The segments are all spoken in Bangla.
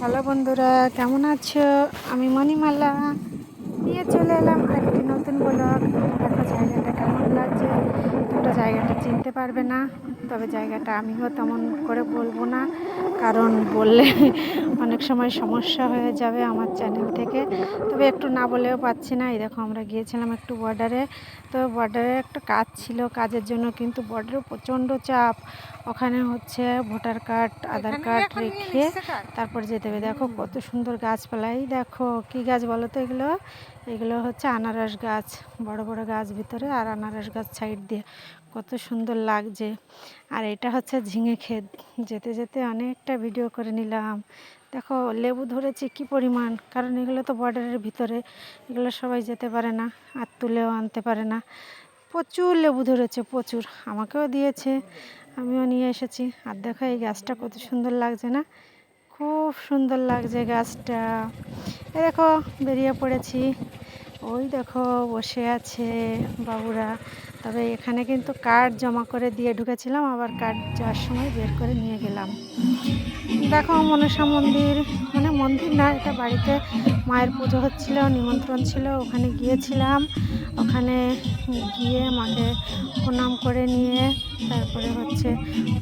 হ্যালো বন্ধুরা কেমন আছো? আমি মণিমালা। নিয়ে চলে এলাম। একটি নতুন ব্লগ। দেখো জায়গাটা কেমন লাগছে? তোমরা জায়গাটা চিনতে পারবে না। তবে জায়গাটা আমিও তেমন করে বলব না। কারণ বললে অনেক সময় সমস্যা হয়ে যাবে আমার চ্যানেল থেকে। তবে একটু না বলেও পাচ্ছি না। এই দেখো আমরা গিয়েছিলাম একটু বর্ডারে তো বর্ডারে একটা কাজ ছিল। কাজের জন্য কিন্তু বর্ডারে প্রচণ্ড চাপ। ওখানে হচ্ছে ভোটার কার্ড আধার কার্ড রেখে তারপর যেতে হবে। দেখো কত সুন্দর গাছপালাই। দেখো কি গাছ বলো তো এগুলো? এগুলো হচ্ছে আনারস গাছ, বড় বড় গাছ ভিতরে আর আনারস গাছ সাইড দিয়ে। কত সুন্দর লাগছে। আর এটা হচ্ছে ঝিঙে ক্ষেত। যেতে যেতে অনেকটা ভিডিও করে নিলাম। দেখো, লেবু ধরেছে কি পরিমাণ? কারণ এগুলো তো বর্ডারের ভিতরে। এগুলো সবাই যেতে পারে না আর তুলেও আনতে পারে না। প্রচুর লেবু ধরেছে, প্রচুর। আমাকেও দিয়েছে, আমিও নিয়ে এসেছি। আর দেখো, এই গাছটা কত সুন্দর লাগছে না? খুব সুন্দর লাগছে গাছটা। এ দেখো, বেরিয়ে পড়েছি। ওই দেখো, বসে আছে বাবুরা। তবে এখানে কিন্তু কার্ড জমা করে দিয়ে ঢুকেছিলাম, আবার কার্ড যাওয়ার সময় বের করে নিয়ে গেলাম। দেখো, মনসা মন্দির মানে মন্দির না, এটা বাড়িতে মায়ের পুজো হচ্ছিল, নিমন্ত্রণ ছিল, ওখানে গিয়েছিলাম। ওখানে গিয়ে মাকে প্রণাম করে নিয়ে তারপরে হচ্ছে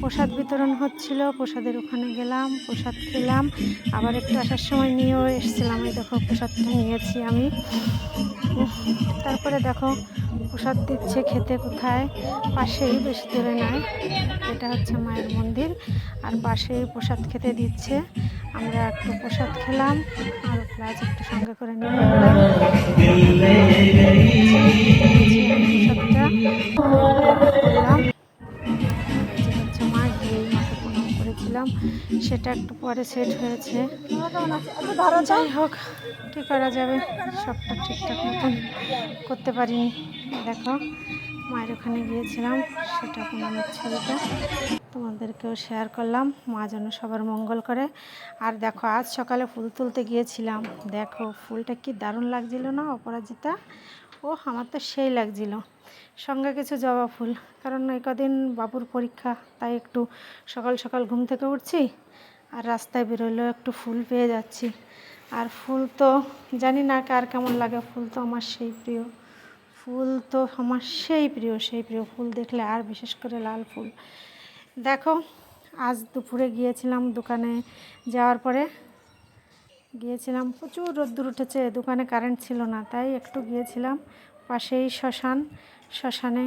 প্রসাদ বিতরণ হচ্ছিল, প্রসাদের ওখানে গেলাম, প্রসাদ খেলাম। আবার একটু আসার সময় নিয়েও এসেছিলাম। এই দেখো, প্রসাদটা নিয়েছি আমি। তারপরে দেখো, প্রসাদ দিচ্ছে খেতে কোথায়? পাশেই, বেশি দূরে নয়। এটা হচ্ছে মায়ের মন্দির। আর পাশেই প্রসাদ খেতে দিচ্ছে। আমরা একটু প্রসাদ খেলাম। আর প্লাস একটু সঙ্গে করে নিয়ে করেছিলাম সেটা একটু পরে সেট হয়েছে। যাই হোক কী করা যাবে? সবটা ঠিকঠাক মতন করতে পারিনি দেখো মায়ের ওখানে গিয়েছিলাম সেটা প্রণামের ছবিটা তোমাদেরকেও শেয়ার করলাম। মা যেন সবার মঙ্গল করে। আর দেখো আজ সকালে ফুল তুলতে গিয়েছিলাম। দেখো ফুলটা কি দারুণ লাগছিল না অপরাজিতা? ও আমার তো সেই লাগছিল। সঙ্গে কিছু জবা ফুল। কারণ এই কদিন বাবুর পরীক্ষা, তাই একটু সকাল সকাল ঘুম থেকে উঠছি আর রাস্তায় বেরোলেও একটু ফুল পেয়ে যাচ্ছি। আর ফুল তো জানি না কার কেমন লাগে, ফুল তো আমার সেই প্রিয়। ফুল তো আমার সেই প্রিয় সেই প্রিয় ফুল দেখলে আর বিশেষ করে লাল ফুল। দেখো, আজ দুপুরে গিয়েছিলাম দোকানে যাওয়ার পরে গিয়েছিলাম, প্রচুর রোদ্দুর উঠেছে, দোকানে কারেন্ট ছিল না, তাই একটু গিয়েছিলাম পাশেই শ্মশান। শ্মশানে।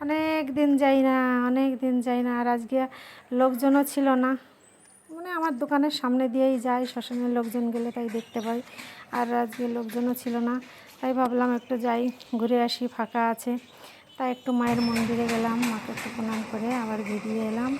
অনেক দিন যাই না, অনেক দিন যাই না, আর আজকে লোকজনও ছিল না। মানে আমার দোকানের সামনে দিয়েই যাই শ্মশানের লোকজন গেলে তাই দেখতে পাই। আর আজকে লোকজনও ছিল না, তাই ভাবলাম একটু যাই, ঘুরে আসি, ফাঁকা আছে। তাই একটু মায়ের মন্দিরে গেলাম, মাকে একটু প্রণাম করে আবার বেরিয়ে এলাম।